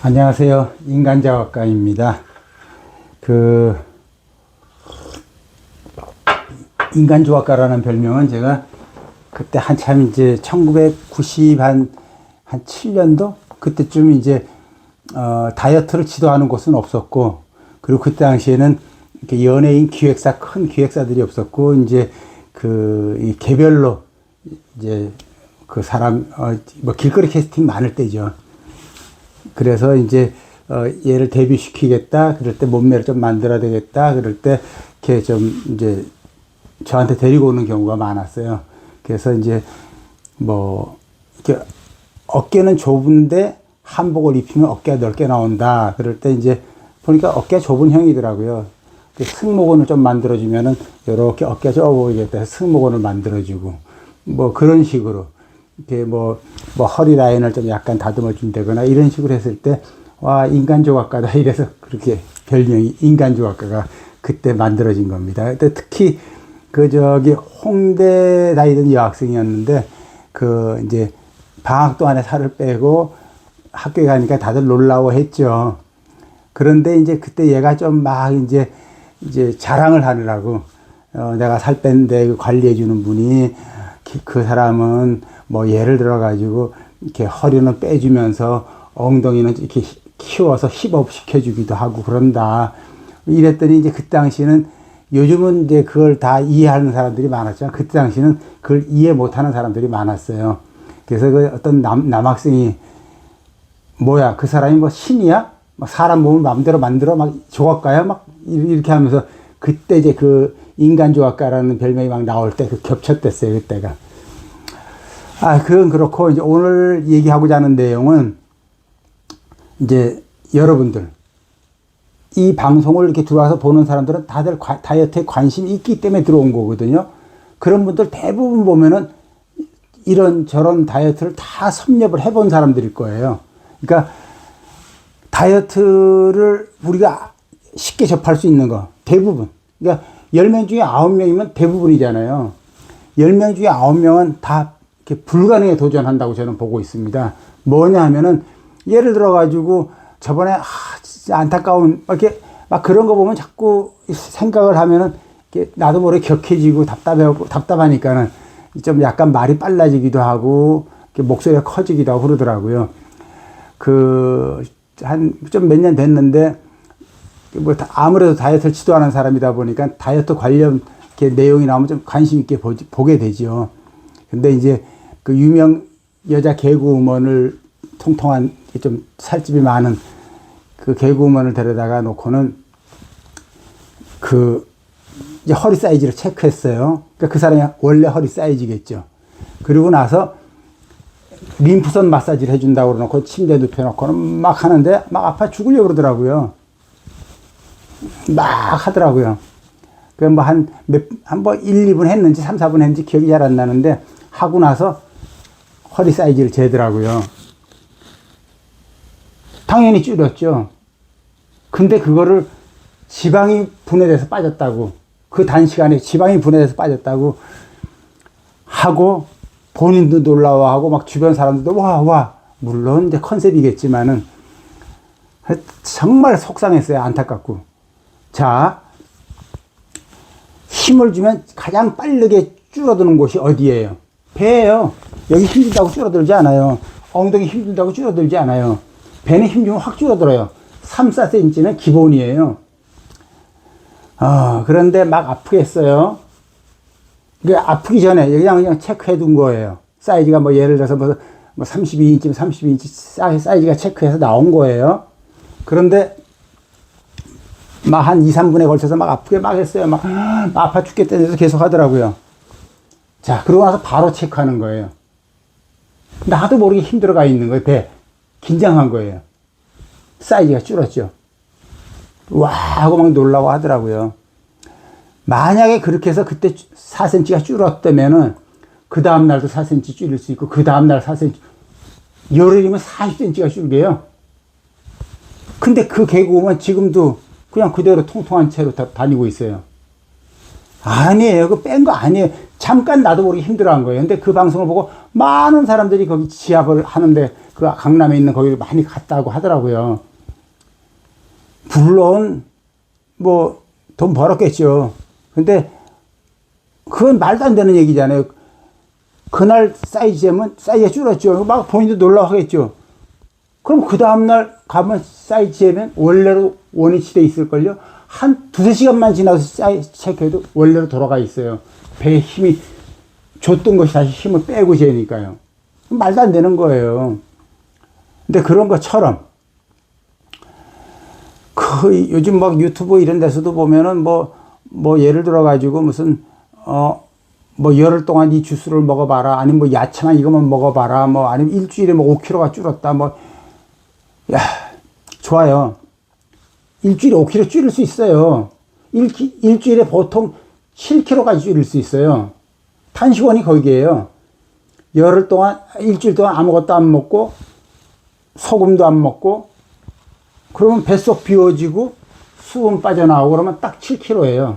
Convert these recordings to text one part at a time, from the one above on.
안녕하세요. 인간자학과입니다. 그, 인간조학과라는 별명은 제가 그때 한참 이제 1990 한, 한 7년도? 그때쯤 이제, 어, 다이어트를 지도하는 곳은 없었고, 그리고 그때 당시에는 연예인 기획사, 큰 기획사들이 없었고, 이제 그, 이 개별로 이제 그 사람, 어, 뭐 길거리 캐스팅 많을 때죠. 그래서 이제 어, 얘를 데뷔시키겠다. 그럴 때 몸매를 좀 만들어야 되겠다. 그럴 때 이렇게 좀 이제 저한테 데리고 오는 경우가 많았어요. 그래서 이제 뭐 이렇게 어깨는 좁은데 한복을 입히면 어깨가 넓게 나온다. 그럴 때 이제 보니까 어깨가 좁은 형이더라고요. 그 승모근을 좀 만들어주면은 이렇게 어깨가 좁아 보이겠다. 승모근을 만들어주고 뭐 그런 식으로 이렇게 뭐, 뭐 허리 라인을 좀 약간 다듬어 준다거나 이런 식으로 했을 때, 와, 인간조각가다. 이래서 그렇게 별명이 인간조각가가 그때 만들어진 겁니다. 근데 특히 그 저기 홍대 다니던 여학생이었는데, 그 이제 방학도 안에 살을 빼고 학교에 가니까 다들 놀라워 했죠. 그런데 이제 그때 얘가 좀 막 이제 이제 자랑을 하느라고 어, 내가 살그 관리해 주는 분이 그- 그 사람은 뭐 예를 들어 가지고 이렇게 허리는 빼주면서 엉덩이는 이렇게 히- 키워서 힙업 시켜주기도 하고 그런다. 이랬더니 이제 그 당시에는 요즘은 이제 그걸 다 이해하는 사람들이 많았지만 그때 당시에는 그걸 이해 못하는 사람들이 많았어요. 그래서 그 어떤 남, 남학생이 뭐야 그 사람이 뭐 신이야? 막 사람 몸을 마음대로 만들어 막 조각가야 막 이렇게 하면서 그때 이제 그 인간 조각가라는 별명이 막 나올 때 그 겹쳤댔어요 그때가. 아 그건 그렇고 이제 오늘 얘기하고자 하는 내용은 이제 여러분들 이 방송을 이렇게 들어와서 보는 사람들은 다들 과- 다이어트에 관심이 있기 때문에 들어온 거거든요. 그런 분들 대부분 보면은 이런 저런 다이어트를 다 섭렵을 해본 사람들일 거예요. 그러니까 다이어트를 우리가 쉽게 접할 수 있는 거 대부분. 그러니까 10명 중에 9명이면 대부분이잖아요. 10명 중에 9명은 다 불가능에 도전한다고 저는 보고 있습니다. 뭐냐 하면은 예를 들어 가지고 저번에 아 안타까운 막 이렇게 막 그런 거 보면 자꾸 생각을 하면은 나도 모르게 격해지고 답답하고 답답하니까는 좀 약간 말이 빨라지기도 하고 목소리가 커지기도 하고 그러더라고요. 그 한 좀 몇 년 됐는데 뭐 다- 아무래도 다이어트를 지도하는 사람이다 보니까 다이어트 관련 내용이 나오면 좀 관심 있게 보지, 보게 되죠. 근데 이제 그 유명 여자 개그우먼을 통통한 좀 살집이 많은 그 개그우먼을 데려다가 놓고는 그 이제 허리 사이즈를 체크했어요. 그러니까 그 사람이 원래 허리 사이즈겠죠. 그리고 나서 림프선 마사지를 해준다고 그러놓고 침대에 눕혀놓고는 막 하는데 막 아파 죽으려고 그러더라고요. 막 하더라고요. 그뭐한 몇, 한번 1, 2분 했는지 3, 4분 했는지 기억이 잘 안 나는데 하고 나서 허리 사이즈를 재더라고요. 당연히 줄였죠. 근데 그거를 지방이 분해돼서 빠졌다고. 그 단시간에 지방이 분해돼서 빠졌다고 하고 본인도 놀라워하고 막 주변 사람들도 와, 와. 물론 이제 컨셉이겠지만은 정말 속상했어요. 안타깝고. 자, 힘을 주면 가장 빠르게 줄어드는 곳이 어디예요? 배예요. 여기 힘들다고 줄어들지 않아요. 엉덩이 힘들다고 줄어들지 않아요. 배는 힘 주면 확 줄어들어요. 3, 4cm는 기본이에요. 아, 그런데 막 아프겠어요. 그 아프기 전에 그냥 그냥 체크해 둔 거예요. 사이즈가 뭐 예를 들어서 뭐, 뭐 32인치면 32인치 사이- 사이즈가 체크해서 나온 거예요. 그런데 막 한 2, 3분에 걸쳐서 막 아프게 막 했어요. 막, 막 아파 죽겠다 해서 계속 하더라고요. 자, 그러고 나서 바로 체크하는 거예요. 나도 모르게 힘들어가 있는 거예요. 배. 긴장한 거예요. 사이즈가 줄었죠. 와 하고 막 놀라고 하더라고요. 만약에 그렇게 해서 그때 4cm가 줄었다면은 그 다음날도 4cm 줄일 수 있고 그 다음날 4cm 열흘이면 40cm가 줄게요. 근데 그 개그우먼 지금도 그냥 그대로 통통한 채로 다, 다니고 있어요. 아니에요. 그 뺀 거 아니에요. 잠깐 나도 모르게 힘들어 한 거예요. 근데 그 방송을 보고 많은 사람들이 거기 지압을 하는데 그 강남에 있는 거기를 많이 갔다고 하더라고요. 물론 뭐 돈 벌었겠죠. 근데 그건 말도 안 되는 얘기잖아요. 그날 사이즈 재면 사이즈가 줄었죠. 막 본인도 놀라워하겠죠. 그럼 그 다음날 가면 사이즈 재면 원래로 원위치 돼 있을걸요? 한 두세 시간만 지나서 사이즈 체크해도 원래로 돌아가 있어요. 배에 힘이 줬던 것이 다시 힘을 빼고 재니까요. 말도 안 되는 거예요. 근데 그런 것처럼 그 요즘 막 유튜브 이런 데서도 보면은 뭐, 뭐 예를 들어 가지고 무슨 어, 뭐 열흘 동안 이 주스를 먹어봐라. 아니면 뭐 야채만 이것만 먹어봐라. 뭐 아니면 일주일에 뭐 5kg가 줄었다. 뭐, 야, 좋아요. 일주일에 5kg 줄일 수 있어요. 일, 일주일에 보통 7kg까지 줄일 수 있어요. 탄식원이 거기에요. 열흘 동안, 일주일 동안 아무것도 안 먹고, 소금도 안 먹고, 그러면 뱃속 비워지고, 수분 빠져나오고 그러면 딱 7kg예요.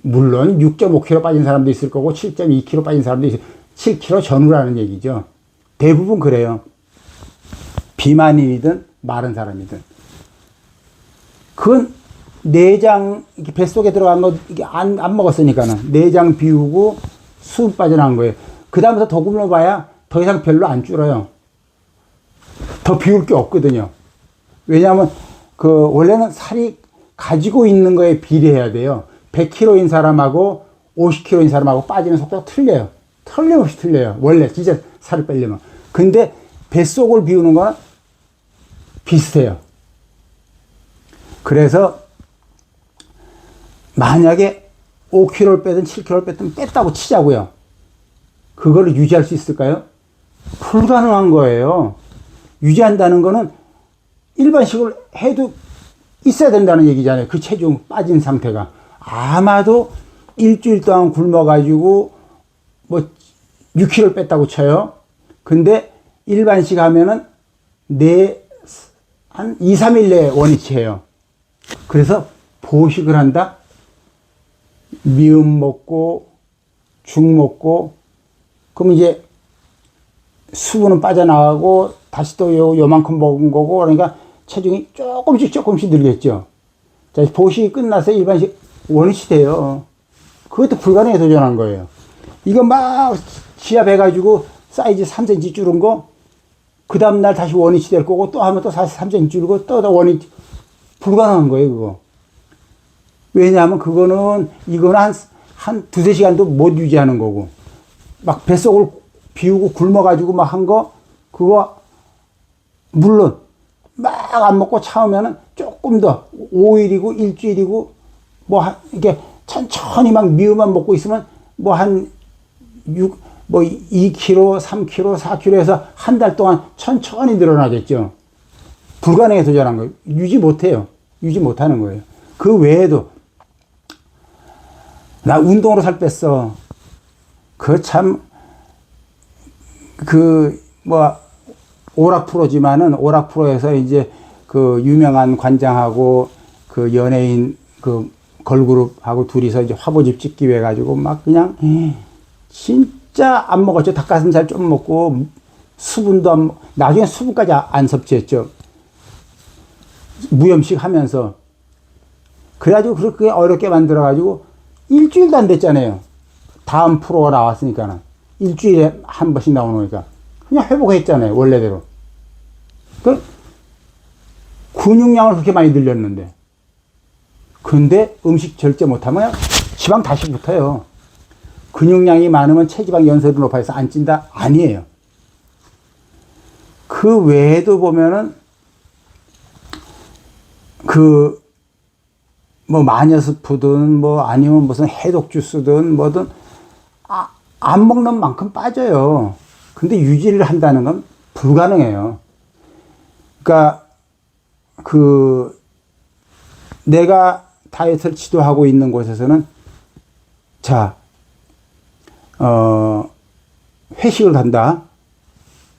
물론 6.5kg 빠진 사람도 있을 거고 7.2kg 빠진 사람도 있을 7kg 전후라는 얘기죠. 대부분 그래요. 비만인이든 마른 사람이든. 그건 내장 이렇게 뱃속에 들어간 거 이게 안, 안 먹었으니까는 내장 비우고 수분 빠져나간 거예요. 그 다음부터 더 굶어봐야 더 이상 별로 안 줄어요. 더 비울 게 없거든요. 왜냐하면 그 원래는 살이 가지고 있는 거에 비례해야 돼요. 100kg인 사람하고 50kg인 사람하고 빠지는 속도가 틀려요. 틀림없이 틀려요. 원래 진짜 살을 빼려면. 근데 뱃속을 비우는 건 비슷해요. 그래서 만약에 5kg를 빼든 7kg를 빼든 뺐다고 치자고요. 그거를 유지할 수 있을까요? 불가능한 거예요. 유지한다는 거는 일반식을 해도 있어야 된다는 얘기잖아요. 그 체중 빠진 상태가. 아마도 일주일 동안 굶어가지고 뭐 6kg 뺐다고 쳐요. 근데 일반식 하면은 네, 한 2, 3일 내에 원위치해요. 그래서 보식을 한다? 미음 먹고, 죽 먹고, 그럼 이제 수분은 빠져나가고, 다시 또 요, 요만큼 먹은 거고, 그러니까 체중이 조금씩 조금씩 늘겠죠. 자, 보식이 끝나서 일반식 원위치 돼요. 그것도 불가능에 도전한 거예요. 이거 막 지압해가지고 사이즈 3cm 줄은 거, 그 다음날 다시 원위치 될 거고, 또 하면 또 다시 3cm 줄고, 또 원위치, 불가능한 거예요, 그거. 왜냐하면 그거는, 이거는 한, 한 두세 시간도 못 유지하는 거고, 막 뱃속을 비우고 굶어가지고 막 한 거, 그거, 물론, 막 안 먹고 참으면은 조금 더, 5일이고 일주일이고, 뭐, 한, 이게 천천히 막 미음만 먹고 있으면 뭐 한 6, 뭐 2kg, 3kg, 4kg 해서 한 달 동안 천천히 늘어나겠죠. 불가능에 도전한 거예요. 유지 못해요. 유지 못하는 거예요. 그 외에도 나 운동으로 살 뺐어. 그 참, 그, 뭐, 오락 프로지만은 오락 프로에서 이제 그 유명한 관장하고 그 연예인 그 걸그룹하고 둘이서 이제 화보집 찍기 위해 가지고 막 그냥 진짜 안 먹었죠. 닭가슴살 좀 먹고 수분도 안 먹, 나중에 수분까지 안 섭취했죠. 무염식 하면서. 그래가지고 그렇게 어렵게 만들어가지고 일주일도 안 됐잖아요. 다음 프로가 나왔으니까는. 일주일에 한 번씩 나오는 거니까. 그냥 회복했잖아요. 원래대로. 그 근육량을 그렇게 많이 늘렸는데. 근데 음식 절제 못하면 지방 다시 붙어요. 근육량이 많으면 체지방 연소율이 높아서 안 찐다? 아니에요. 그 외에도 보면은 그 뭐 마녀스프든 뭐 아니면 무슨 해독 주스든 뭐든 아, 안 먹는 만큼 빠져요. 근데 유지를 한다는 건 불가능해요. 그러니까 그 내가 다이어트를 지도하고 있는 곳에서는 자, 어, 회식을 간다.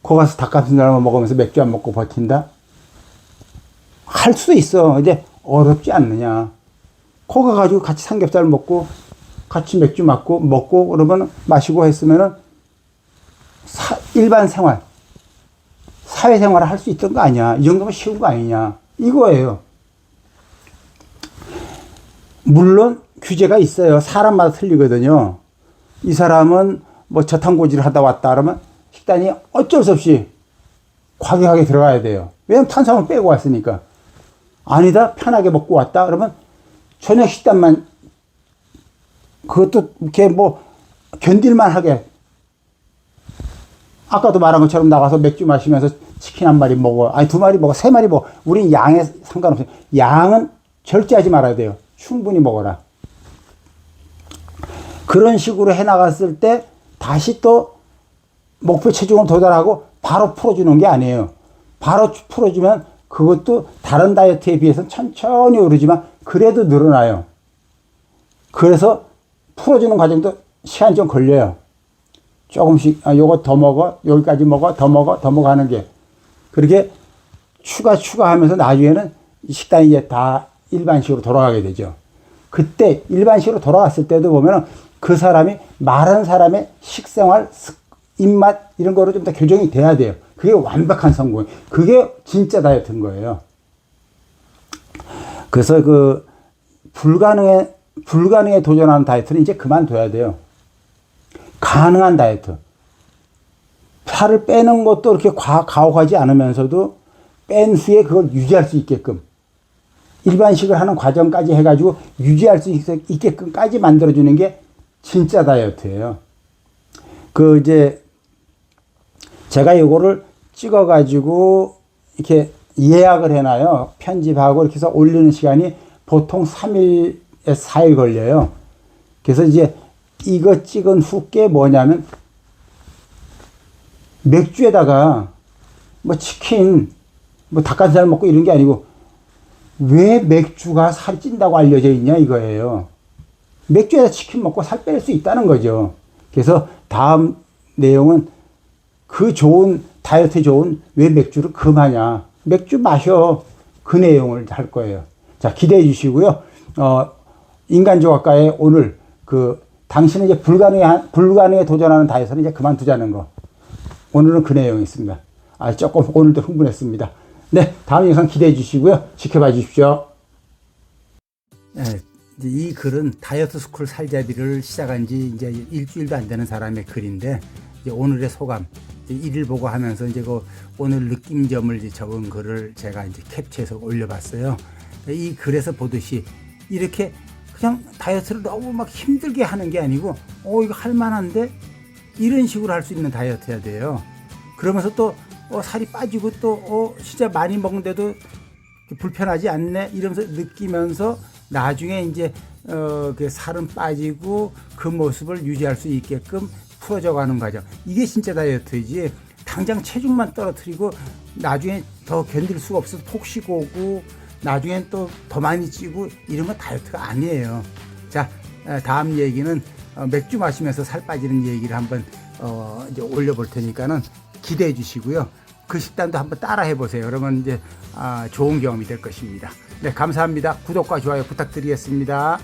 거 가서 닭가슴살만 먹으면서 맥주 안 먹고 버틴다. 할 수도 있어. 이제 어렵지 않느냐. 거 가가지고 같이 삼겹살 먹고 같이 맥주 맞고 먹고 그러면 마시고 했으면은 사, 일반 생활 사회 생활을 할 수 있던 거 아니야. 이 정도면 쉬운 거 아니냐. 이거예요. 물론 규제가 있어요. 사람마다 틀리거든요. 이 사람은 뭐 저탄고지를 하다 왔다 그러면 식단이 어쩔 수 없이 과격하게 들어가야 돼요. 왜냐면 탄수화물 빼고 왔으니까. 아니다, 편하게 먹고 왔다 그러면 저녁 식단만 그것도 이렇게 뭐 견딜만 하게 아까도 말한 것처럼 나가서 맥주 마시면서 치킨 한 마리 먹어. 아니, 두 마리 먹어. 세 마리 먹어. 우린 양에 상관없어요. 양은 절제하지 말아야 돼요. 충분히 먹어라. 그런 식으로 해 나갔을 때 다시 또 목표 체중을 도달하고 바로 풀어주는 게 아니에요. 바로 풀어주면 그것도 다른 다이어트에 비해서 천천히 오르지만 그래도 늘어나요. 그래서 풀어주는 과정도 시간이 좀 걸려요. 조금씩 아 요거 더 먹어 여기까지 먹어 더 먹어 더 먹어 하는 게 그렇게 추가 추가하면서 나중에는 식단이 이제 다 일반식으로 돌아가게 되죠. 그때 일반식으로 돌아갔을 때도 보면은 그 사람이 마른 사람의 식생활 습- 입맛 이런 거로 좀 더 교정이 돼야 돼요. 그게 완벽한 성공. 그게 진짜 다이어트인 거예요. 그래서 그 불가능에 불가능에 도전하는 다이어트는 이제 그만둬야 돼요. 가능한 다이어트. 살을 빼는 것도 이렇게 과, 가혹하지 않으면서도 뺀 후에 그걸 유지할 수 있게끔 일반식을 하는 과정까지 해가지고 유지할 수 있- 있게끔까지 만들어주는 게 진짜 다이어트예요. 그 이제 제가 요거를 찍어가지고 이렇게 예약을 해놔요. 편집하고 이렇게 해서 올리는 시간이 보통 3일에 4일 걸려요. 그래서 이제 이거 찍은 후께 뭐냐면 맥주에다가 뭐 치킨, 뭐 닭가슴살 먹고 이런 게 아니고 왜 맥주가 살이 찐다고 알려져 있냐 이거예요. 맥주에다 치킨 먹고 살 뺄 수 있다는 거죠. 그래서 다음 내용은 그 좋은 다이어트 좋은 왜 맥주를 금하냐 맥주 마셔 그 내용을 할 거예요. 자 기대해 주시고요. 어, 인간조각가의 오늘 그 당신은 이제 불가능에 불가능에 도전하는 다이어트는 이제 그만두자는 거. 오늘은 그 내용이 있습니다. 아 조금 오늘도 흥분했습니다. 네 다음 영상 기대해 주시고요. 지켜봐 주십시오. 네, 이 글은 다이어트 스쿨 살자비를 시작한 지 이제 일주일도 안 되는 사람의 글인데 이제 오늘의 소감 일일 보고 하면서 이제 그 오늘 느낌점을 이제 적은 글을 제가 이제 캡처해서 올려봤어요. 이 글에서 보듯이 이렇게 그냥 다이어트를 너무 막 힘들게 하는 게 아니고 어 이거 할 만한데 이런 식으로 할 수 있는 다이어트 해야 돼요. 그러면서 또 어, 살이 빠지고 또 어, 진짜 많이 먹는데도 불편하지 않네 이러면서 느끼면서 나중에 이제 어, 그 살은 빠지고 그 모습을 유지할 수 있게끔 풀어져 가는 과정 이게 진짜 다이어트지 당장 체중만 떨어뜨리고 나중에 더 견딜 수가 없어서 폭식 오고 나중엔 또 더 많이 찌고 이런 건 다이어트가 아니에요 자 에, 다음 얘기는 어, 맥주 마시면서 살 빠지는 얘기를 한번 어, 이제 올려볼 테니까는 기대해 주시고요. 그 식단도 한번 따라 해보세요. 그러면 이제 아, 좋은 경험이 될 것입니다. 네, 감사합니다. 구독과 좋아요 부탁드리겠습니다.